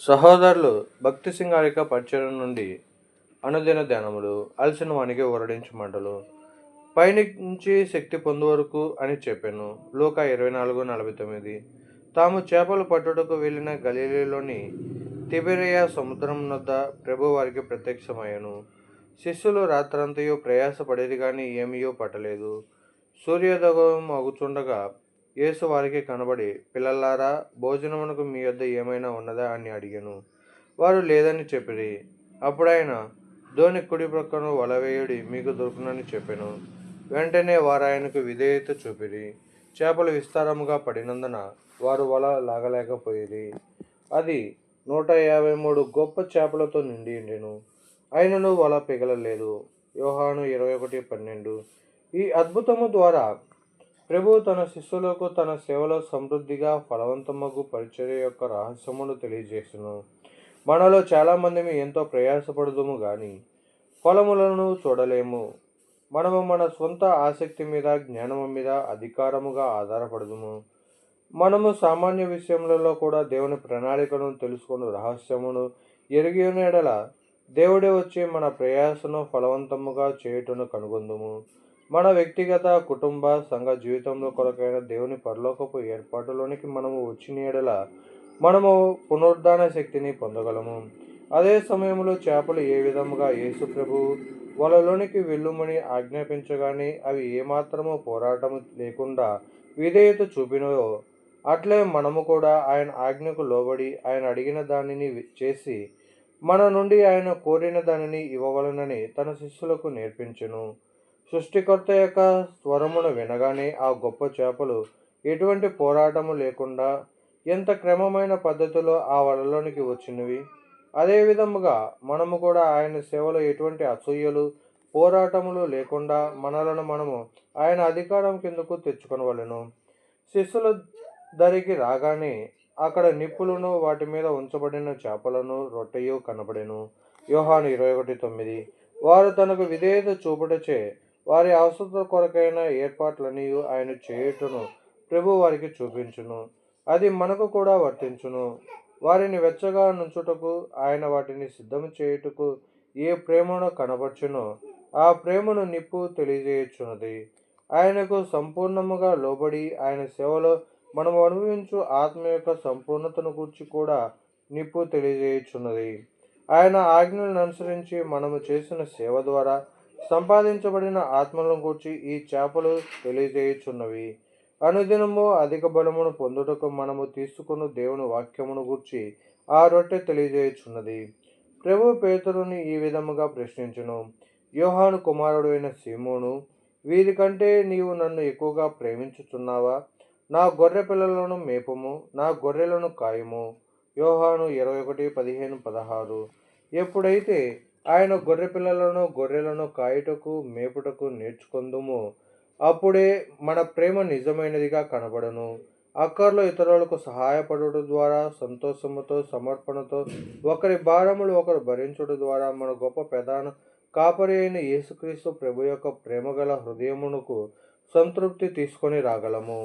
సహోదరులు భక్తి సింగారిక పరిచయం నుండి అనుదిన ధ్యానములు అలసిన వానికి ఊరడించు మంటలు పైనుంచి శక్తి పొందువరకు అని చెప్పాను. లోక ఇరవై నాలుగు నలభై తొమ్మిది. తాము చేపలు పట్టుటకు వెళ్ళిన గలీలీలోని తిబెరియా సముద్రం వద్ద ప్రభు వారికి ప్రత్యక్షమయ్యాను. శిష్యులు రాత్రంతయు ప్రయాసపడేది కానీ ఏమీయో పట్టలేదు. సూర్యోదయం అగుచుండగా యేసు వారికి కనబడి పిల్లలారా భోజనమునకు మీ యొద్ద ఏమైనా ఉన్నదా? అని అడిగాను. వారు లేదని చెప్పిరి. అప్పుడైన ధోని కుడి ప్రక్కను వలవేయుడి మీకు దొరుకునని చెప్పాను. వెంటనే వారు ఆయనకు విధేయత చూపిరి. చేపలు విస్తారముగా పడినందున వారు వల లాగలేకపోయేది అది నూట యాభై మూడు గొప్ప చేపలతో నిండి ఉండెను. అయినను వల పిగలలేదు. యోహాను ఇరవై ఒకటి పన్నెండు. ఈ అద్భుతము ద్వారా ప్రభు తన శిష్యులకు తన సేవలో సమృద్ధిగా ఫలవంతమగు పరిచర్య యొక్క రహస్యమును తెలియజేసును. మనలో చాలామంది ఎంతో ప్రయాసపడదుము కానీ ఫలములను చూడలేము. మనము మన సొంత ఆసక్తి మీద జ్ఞానము మీద అధికారముగా ఆధారపడదుము. మనము సామాన్య విషయములలో కూడా దేవుని ప్రణాళికను తెలుసుకుని రహస్యమును ఎరిగిన ఎడల దేవుడే వచ్చి మన ప్రయాసను ఫలవంతముగా చేయుటను కనుగొందుము. మన వ్యక్తిగత కుటుంబ సంఘ జీవితంలో కొరకైన దేవుని పరలోకపు ఏర్పాటులోనికి మనము వచ్చిన ఎడల మనము పునరుద్ధాన శక్తిని పొందగలము. అదే సమయంలో చేపలు ఏ విధముగా యేసు ప్రభు వలలోనికి వెళ్ళుమని ఆజ్ఞాపించగానే అవి ఏమాత్రము పోరాటము లేకుండా విధేయత చూపినయో అట్లే మనము కూడా ఆయన ఆజ్ఞకు లోబడి ఆయన అడిగిన దానిని చేసి మన నుండి ఆయన కోరిన దానిని ఇవ్వవలనని తన శిష్యులకు నేర్పించెను. సృష్టికర్త యొక్క స్వరమును వినగానే ఆ గొప్ప చేపలు ఎటువంటి పోరాటము లేకుండా ఎంత క్రమమైన పద్ధతిలో ఆ వలలోనికి వచ్చినవి? అదే విధముగా మనము కూడా ఆయన సేవలో ఎటువంటి అసూయలు పోరాటములు లేకుండా మనలను మనము ఆయన అధికారం కిందకు తెచ్చుకొనవలెను. శిష్యుల దరికి రాగానే అక్కడ నిప్పులను వాటి మీద ఉంచబడిన చేపలను రొట్టెయు కనబడెను. యోహాను ఇరవై ఒకటి తొమ్మిది. వారు తనకు విధేయత చూపుటచే వారి అవసరం కొరకైన ఏర్పాట్లని ఆయన చేయుటను ప్రభు వారికి చూపించును. అది మనకు కూడా వర్తించును. వారిని వెచ్చగా నుంచుటకు ఆయన వాటిని సిద్ధం చేయుటకు ఏ ప్రేమను కనబర్చునో ఆ ప్రేమను నిప్పు తెలియజేయుచున్నది. ఆయనకు సంపూర్ణముగా లోబడి ఆయన సేవలో మనము అనుభవించు ఆత్మ యొక్క సంపూర్ణతను గురించి కూడా నిప్పు తెలియజేయుచున్నది. ఆయన ఆజ్ఞలను అనుసరించి మనము చేసిన సేవ ద్వారా సంపాదించబడిన ఆత్మలను గూర్చి ఈ చేపలు తెలియజేయుచున్నవి. అనుదినము అధిక బలమును పొందుటకు మనము తీసుకున్న దేవుని వాక్యమును గూర్చి ఆ రొట్టె తెలియజేయుచున్నది. ప్రభు పేతురుని ఈ విధముగా ప్రశ్నించును. యోహాను కుమారుడు అయిన సీమోను వీరికంటే నీవు నన్ను ఎక్కువగా ప్రేమించుచున్నావా? నా గొర్రె పిల్లలను మేపము నా గొర్రెలను కాయము. యోహాను ఇరవై ఒకటి పదిహేను పదహారు. ఎప్పుడైతే ఆయన గొర్రె పిల్లలను గొర్రెలను కాయుటకు మేపుటకు నేర్చుకుందుము. అప్పుడే మన ప్రేమ నిజమైనదిగా కనబడను. అక్కర్లో ఇతరులకు సహాయపడుట ద్వారా సంతోషముతో సమర్పణతో ఒకరి భారములు ఒకరు భరించుట ద్వారా మన గొప్ప ప్రధాన కాపరి అయిన యేసుక్రీస్తు ప్రభు యొక్క ప్రేమగల హృదయమునకు సంతృప్తి తీసుకొని రాగలము.